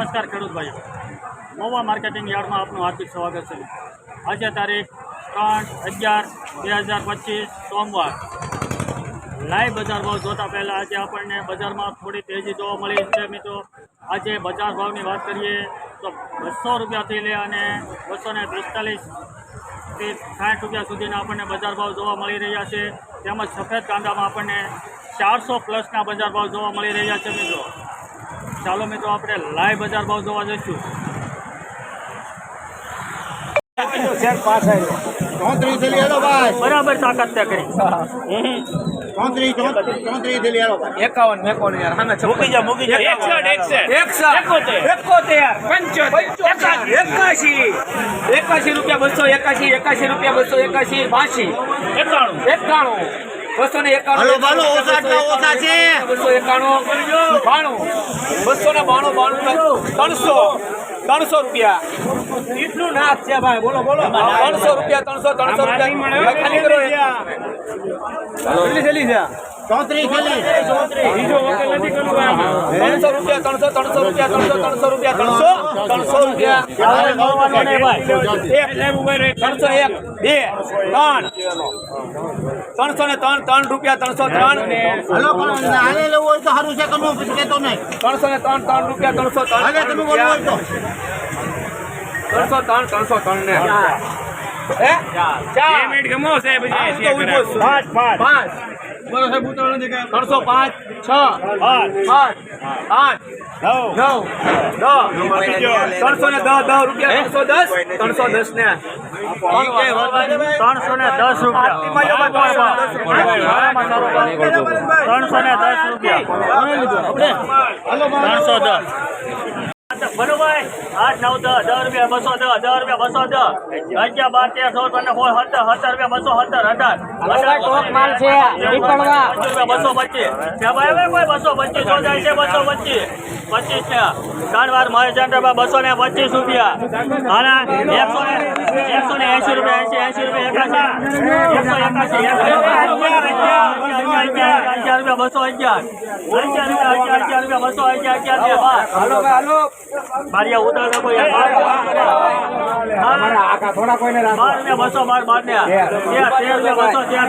નમસ્કાર ખેડૂત ભાઈઓ મહુવા માર્કેટિંગ યાર્ડમાં આપનું હાર્દિક સ્વાગત છે. આજે તારીખ ત્રણ અગિયાર બે હજાર પચીસ સોમવાર. લાઈવ બજાર ભાવ જોતા પહેલાં આજે આપણને બજારમાં થોડી તેજી જોવા મળી છે મિત્રો. આજે બજાર ભાવની વાત કરીએ તો બસો રૂપિયાથી લે અને બસો ને પિસ્તાલીસથી સાઠ રૂપિયા સુધીના આપણને બજાર ભાવ જોવા મળી રહ્યા છે. તેમજ સફેદ કાંદામાં આપણને ચારસો પ્લસના બજાર ભાવ જોવા મળી રહ્યા છે મિત્રો. ચાલો મિત્રો આપણે લાઈવ બજાર ભાવ જોવા જઈશું. બરાબર તાકાત ત્યાં કરી. એકાવન યાર સામે મૂકી જા મૂકી જા. એકસઠ એકોતેર. એકોતેર. પંચોતેર. એકાશી. એકાશી રૂપિયા બસો એકાશી એકાશી રૂપિયા બસો એકાશી બાસી. એકાણું. એકાણું. બસો ને એકાણું ઓછા છે. બસો એકાણું. બાણું. બસો ને બાણું બાણું ત્રણસો ત્રણસો રૂપિયા. એટલું નાશ છે ભાઈ. બોલો બોલો. ત્રણસો રૂપિયા ત્રણસો ત્રણસો રૂપિયા. ખાલી કરો. જલ્દી છે ચોત્રીસ ત્રણસો રૂપિયા ત્રણસો ત્રણસો રૂપિયા ત્રણસો ત્રણસો રૂપિયા ત્રણસો. ત્રણસો ત્રણસો એક બે ત્રણ ત્રણસો ને ત્રણ ત્રણ રૂપિયા ત્રણસો ત્રણ ત્રણસો ને ત્રણ ત્રણ રૂપિયા ત્રણસો ત્રણ ત્રણસો ત્રણ ત્રણસો ત્રણ ને ચાર ચાર આમ તો ઊભો પાંચ. પાંચ. ત્રણસો પાંચ છ પાંચ. આઠ નવ. દસ. ત્રણસો ને દસ દસ રૂપિયા ત્રણસો દસ? ત્રણસો દસ ને. ત્રણસો ને દસ રૂપિયા. ત્રણસો ને દસ રૂપિયા. ત્રણસો દસ. બરોબર આઠ નવ દસ દસ રૂપિયા બસો દસ દસ રૂપિયા બસો દસ અગિયાર બાર તેર સોળ પંદર સોળ સત્તર સત્તર રૂપિયા બસો સત્તર અઢાર રૂપિયા બસો પચીસ કોઈ બસો પચીસ સો જાય છે બસો પચીસ પચીસ ને ત્રણ વાર મહેશ બસો ને પચીસ રૂપિયા અને એકસો ને એકસો ને એસી રૂપિયા એસી એસી રૂપિયા એકાસી એકસો એકાસી અગિયાર બસો અગિયાર રૂપિયા અગિયાર રૂપિયા બસો અગિયાર અગિયાર ને બાર હાલો ભાઈ હાલો મારી ઉતાર નાખો બાર આખા થોડા કોઈને રાખો બાર રૂપિયા બસો બાર બાર ને તેર તેર બસો તેર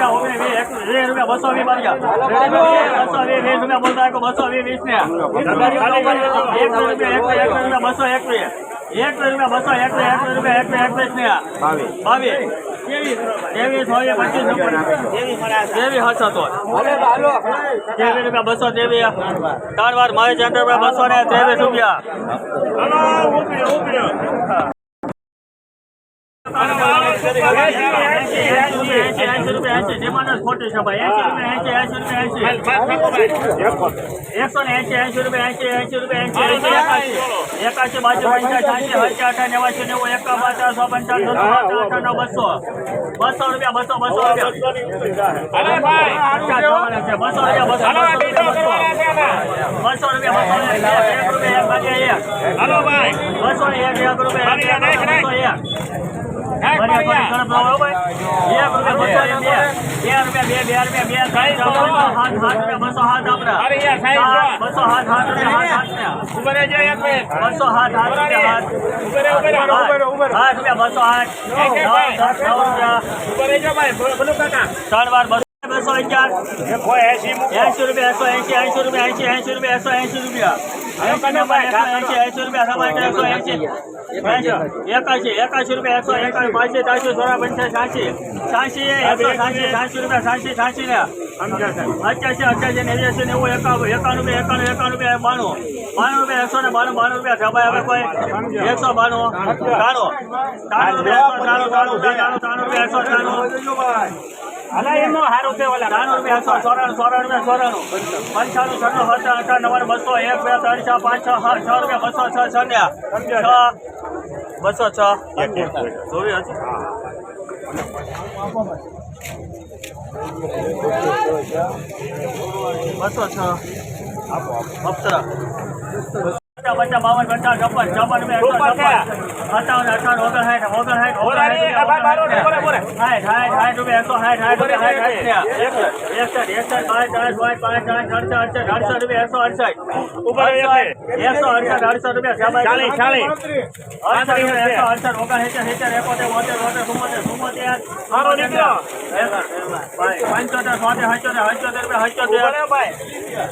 ચૌદ વીસ રૂપિયા બસો વીસ બાર બસો વીસ એક બસો વીસ ને એક રૂપિયા બસો એક રૂપિયા બસો એકવીસ રૂપિયા એકવીસ એકવીસ ને બાવીસ. ત્રેવીસ હોય ત્રેવીસ તો. ત્રેવીસ રૂપિયા બસો ત્રેવીસ ત્રણ વાર મહેશ ચંદ્રભાઈ બસો ને ત્રેવીસ રૂપિયા. એકસો ને એસી એસી રૂપિયા એસી એસી રૂપિયા એસી એસી એકાસી બાજુ પંચાસી અઠા નેવાસી નેવું એકા પચાસ પંચાવન અઠાણું બસો બસો રૂપિયા બસો બસો રૂપિયા બસો રૂપિયા બસો રૂપિયા એક રૂપિયા એક ભાગ્યા એક બસો એક એક રૂપિયા એક બસો એક ત્રણ વાર બસો બસો અગિયાર એસી રૂપિયા એકસો એસી એસી રૂપિયા એસી એસી રૂપિયા એકસો એસી રૂપિયા. એકાશી રૂપિયા એકસો એકાશી પાંચી ત્રાસી સોળા પંચાસી સાસી. સાસી એકસો સાસી સાસી રૂપિયા સાસી સાસી ને અઠ્યાસી અઠ્યાસી નેવ્યાસી નેવું એકાવન એકાવન રૂપિયા એકાવન રૂપિયા બાણું. બાણું રૂપિયા એકસો ને બાણું બાણું રૂપિયા સભાઈ હવે કોઈ એકસો બાણું. ત્રાણું ત્રાણું રૂપિયા ત્રાણું ત્રાણું રૂપિયા ત્રાણું રૂપિયા એકસો નવ્વાણું બસો એક બે ત્રણ છ પાંચ છ છ રૂપિયા બસો છ છ. બસો છ. જોવી હતી બસો છ. અપ્સરા પચાસ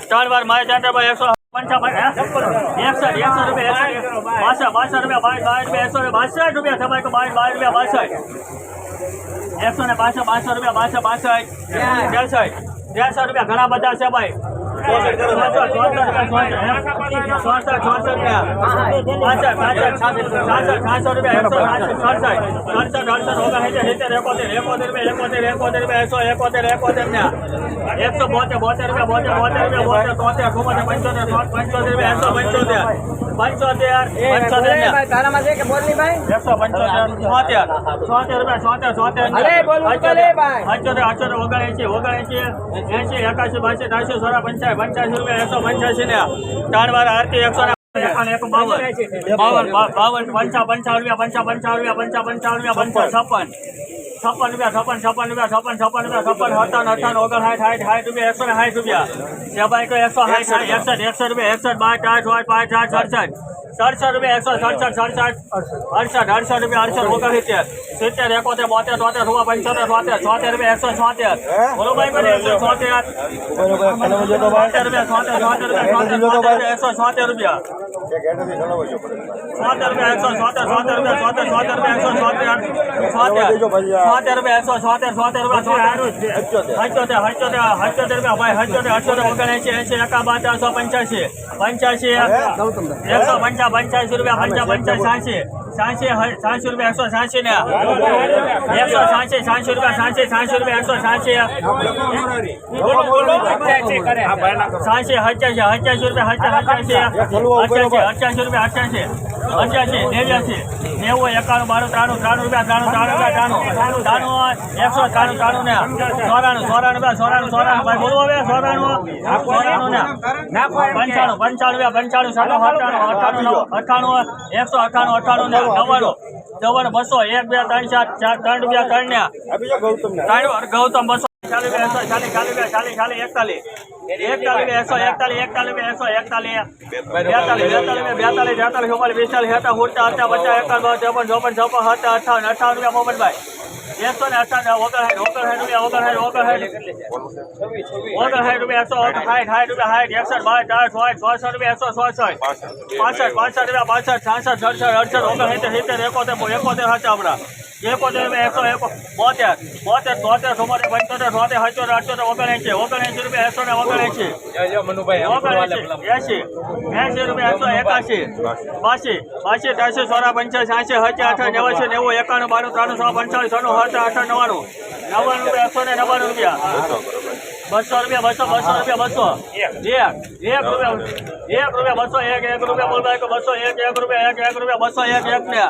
ચાર વાર મારે ચાર ભાઈ એકસો એકસઠ એકસો રૂપિયા એકસઠ બાસઠ બાસઠ રૂપિયા બાવીસ રૂપિયા એકસો બાસઠ રૂપિયા બાવીસ રૂપિયા બાસઠ એકસો ને બાસઠ બાસઠ રૂપિયા બાસઠ બાસઠ ત્રેસઠ ત્રેસઠ રૂપિયા ઘણા બધા છે ભાઈ ચોસઠ, ચોસઠ, ચોસઠ, ચોસઠ, ચોસઠ રૂપિયા. પાસઠ, પાસઠ, છાસઠ, છાસઠ, છાસઠ રૂપિયા, એકસો છાસઠ, સડસઠ, સડસઠ, અડસઠ, ઓગણસિત્તેર, સિત્તેર, એકોતેર, એકોતેર રૂપિયા, એકોતેર, એકોતેર રૂપિયા, એકસો એકોતેર, એકોતેર ને એકસો બોતેર, બોતેર રૂપિયા, બોતેર, બોતેર રૂપિયા, બોતેર, તોતેર, ચુમ્મોતેર, પંચોતેર, સાઠ, પંચોતેર રૂપિયા, એકસો પંચોતેર, પંચોતેર, પંચોતેર ને તારામાં છે કે બોલ નહીં ભાઈ એકસો પંચોતેર છોતેર છોતેર રૂપિયા છોતેર છોતેર અરે, બોલવું તો લે ભાઈ. અઠ્યોતેર અઠ્યોતર ઓગણએંશી ઓગણએંશી એંશી એકાશી બાસી ત્રાસી સોળા પંચાસી પંચાસી રૂપિયા, એકસો પંચ્યાસી ને ચાર વાર આરતી, એકસો એક બાવન. બાવન પંચા પંચાવન રૂપિયા, પંચા પંચાવન રૂપિયા, પંચા પંચાવન રૂપિયા, પંચા, છપ્પન. છપ્પન રૂપિયા છપ્પન છપ્પન રૂપિયા છપ્પન છપ્પન રૂપિયા છપ્પન અઠાવન અઠાવન ઓગણસાઠ સાઠ સાઠ રૂપિયા એકસો ને સાઠ રૂપિયા સેબાઈ તો એકસો સાઠ સાઠ એકસઠ એકસઠ રૂપિયા એકસઠ બાર આઠ આઠ પાંચ આઠ સડસઠ સડસઠ રૂપિયા એકસો સડસઠ સડસઠ અડસઠ અડસઠ રૂપિયા અડસઠ ઓગણસિત્તેર સિત્તેર એકોતેર બોતેર તોતેર સોળ પંચોતેર છોતેર છોતેર રૂપિયા એકસો છોતેર બોલો ભાઈ બોલો એકસો છોતેર છોતેર રૂપિયા છોતેર છોતેર રૂપિયા છોતેર છોતેર રૂપિયા એકસો છોતેર રૂપિયા છોતેર રૂપિયા એકસો છોતેર છોતેર રૂપિયા છોતેર છોતર રૂપિયા એકસો છોતેર છોતેર છોતેર રૂપિયા એકસો છોતેર છોતેર રૂપિયા હચોતેર હચોતેર હચોતેર રૂપિયા ભાઈ હચોતેર હચોતેર ઓગણએંશી એંશી એકાબા ચારસો પંચ્યાસી પંચ્યાસી એકસો પંચા પંચ્યાસી રૂપિયા પંચા પંચા સાંસી. સાંસી રૂપિયા એકસો સાંસી ને. એકસો સાંસી સાંસી રૂપિયા સાંસી સાંસી રૂપિયા એકસો સાંસી. સાંસી હચ્યાસી હચ્યાસી રૂપિયા હચ્યા હચ્યાસી અઠ્યાસી અઠ્યાસી રૂપિયા અઠ્યાસી. અઠ્યાસી નેવ્યાસી. નેવું એકાણું બાણું ત્રાણું ત્રાણું રૂપિયા ત્રાણું ત્રાણું રૂપિયા ત્રાણું. ત્રાણું એકસો ત્રાણું ત્રાણું ને. ચોરાણું ચોરાણું રૂપિયા ચોરાણું ચોરાણું. ભાઈ બોલો હવે ચોરાણું. ચોરાણું ને. પંચાણું પંચાણું રૂપિયા પંચાણું સાઠું અઠાણું અઠાણું નવ અઠાણું એકસો અઠાણું અઠાણું ને નવ્વાણું. નવ્વાણું બસો એક બે ત્રણ ચાર ચાર ત્રણ રૂપિયા ત્રણ ને. ત્રણ ગૌતમ બસો ચાલી ચાલી ચાલી ચાલીસ એકતાલીસ. એકતાલીસ એકસો એકતાલીસ એકતાલીસ એકસો એકતાલીસ. બેતાલીસ બેતાલીસ બેતાલીસ હેતા હુડતા હતા પચાસ ચોપન ચોપન હતા અઠાવન અઠાવન રૂપિયા મોહમ્મદભાઈ. એકસો ને અઠાવન, ઓગણસાઠ ઓગણસાઠ રૂપિયા, ઓગણસાઠ ઓગણસાઠ ઓગણસાઠ રૂપિયા એકસો સાઠ સાઠ રૂપિયા સાઠ એકસઠ બાર ચાર સોળ ચોસઠ રૂપિયા, એકસો ચોસઠ પાસઠ પાસઠ રૂપિયા, પાસઠ, છાસઠ સડસઠ અડસઠ, ઓગણસિત્તેર, સિત્તેર, એકોતેર એકોતેર હતા આપણા. એકોતેર એકસો એકો બોતેર બોતેર તોતેર ચુમ્મોતેર પંચોતેર છોતેર અઠ્યોતેર અઠ્યોતેર ઓગણએંશી ઓગણએંશી રૂપિયા એકસો ને ઓગણએંશી. ઓગણએંશી એંશી એંશી રૂપિયા એકસો એકાશી બાસી બાસી ત્રણસો સોળા પંચાસ સાસી હજાર આઠ નેવાસી નેવું એકાણું બાણું ત્રાણું સો પંચાળીસ સોનું હજાર અઠા નવ્વાણું નવ્વાણું રૂપિયા એકસો ને નવ્વાણું રૂપિયા. બસો રૂપિયા બસો બસો રૂપિયા બસો. એક. એક રૂપિયા એક રૂપિયા બસો એક એક રૂપિયા બોલવા એક બસો એક એક રૂપિયા એક એક રૂપિયા બસો એક એક ને.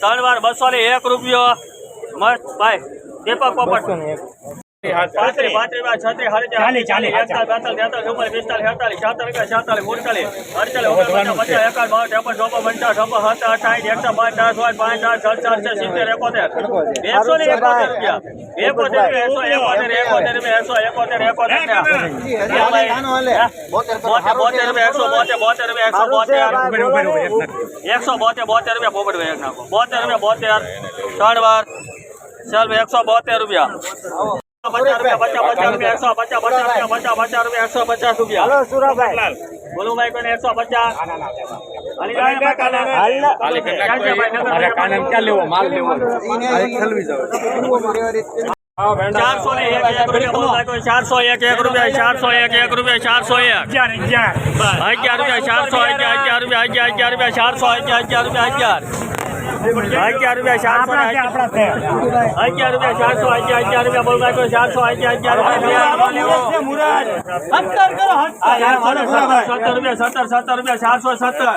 ત્રણ વાર બસો ને એક રૂપિયો. મસ્ત ભાઈ. દીપક પોપટ. પાંત્રીસ પાંત્રીસ રૂપિયા છત્રીસ સાડત્રીસ ચાલીસ એકતાલીસ બેતાલીસ તેતાલીસ ચુમ્માલીસ પિસ્તાલીસ છેતાલીસ છાતર રૂપિયા છેતાલીસ ઉડતાલીસ અડતાલીસ ઓગણપચાસ પચાસ એકાદ બાર ત્રેપન ચોપન પંચાવન છપ્પન સત્તર અઠાવીસ એકસો પાંચ ચાર સોળ પાંચ આઠ છ ચાર છ સિત્તેર એકોતેર એકસો ને એકોતેર રૂપિયા એકોતેર રૂપિયા એકસો એકોતેર એકોતેર રૂપિયા એકસો એકોતેર એકોતેર ને બોતેર બોતેર રૂપિયા એકસો બોતેર બોતેર રૂપિયા એકસો બોતેર એકસો બોતેર બોતેર રૂપિયા પોપટ ભાઈ એક નાખો બોતેર રૂપિયા બોતેર ત્રણ વાર ચાલ ભાઈ એકસો બોતેર રૂપિયા ચારસો એક એક રૂપિયા બોલો ભાઈ કોઈ ચારસો એક એક રૂપિયા ચારસો એક એક રૂપિયા ચારસો એક અગિયાર અગિયાર રૂપિયા ચારસો અગિયાર અગિયાર રૂપિયા અગિયાર અગિયાર રૂપિયા ચારસો અગિયાર અગિયાર રૂપિયા અગિયાર અગિયાર રૂપિયા ચારસો અગિયાર અગિયાર રૂપિયા ચારસો અગિયાર અગિયાર રૂપિયા બોલ ભાઈ ચારસો અગિયાર અગિયાર રૂપિયા સત્તર રૂપિયા સત્તર સત્તર રૂપિયા ચારસો સત્તર.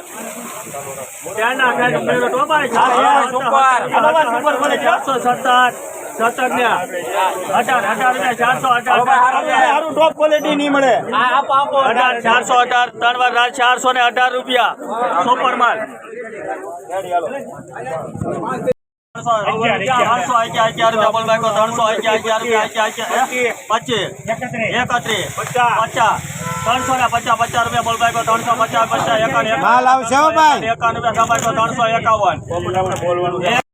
ચારસો સત્તર. સત્તર ને અઢાર અઢાર રૂપિયા ચારસો અઢાર ટોપ ક્વોલિટી નહીં મળે. અઢાર ચારસો અઢાર ત્રણ વાર ચારસો ને અઢાર રૂપિયા. સુપર માલ. ત્રણસો ને પચાસ પચાસ રૂપિયા બોલ ભાઈ ત્રણસો પચાસ પચાસ એકાવન એકાવન ત્રણસો એકાવન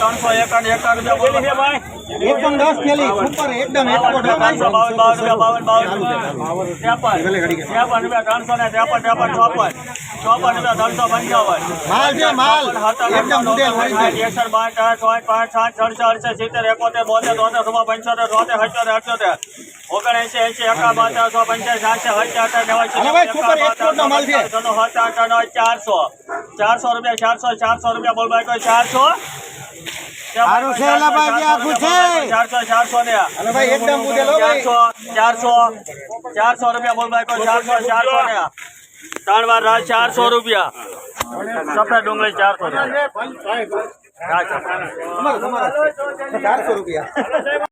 ત્રણસો એકાવન એકાવન રૂપિયા બોલ ભાઈ? એકદમ દસ થેલી ઉપર એકદમ ત્રણસો બાવન બાવન રૂપિયા બાવન બાવન ત્રેપન ત્રેપન રૂપિયા ત્રણસો ને ત્રેપન ત્રેપન ચોપન. ચોપન રૂપિયા ત્રણસો પંચાવન. માલ છે માલ. એકસઠ બાસઠ આઠ પાંચ સાત છડસો અડસઠ સિત્તેર એકોતેર બોતેર તોતેર સોળ પંચોતેર તોતેર અઠ્યોતેર અઠ્યોતેર. ઓગણએંસી એંસી એકાવન ચારસો પંચાસી સાતસો માલ ચારસો. ચારસો રૂપિયા ચારસો ચારસો રૂપિયા બોલ ભાઈ ચારસો. ચારસો ચારસો ને. એકદમ ચારસો ચારસો ચારસો રૂપિયા બોલ ભાઈ ચારસો ચારસો ને. ત્રણ વાર રાજ ચારસો રૂપિયા. સફેદ ડુંગળી ચારસો રૂપિયા તમારે તમારે. ચારસો રૂપિયા.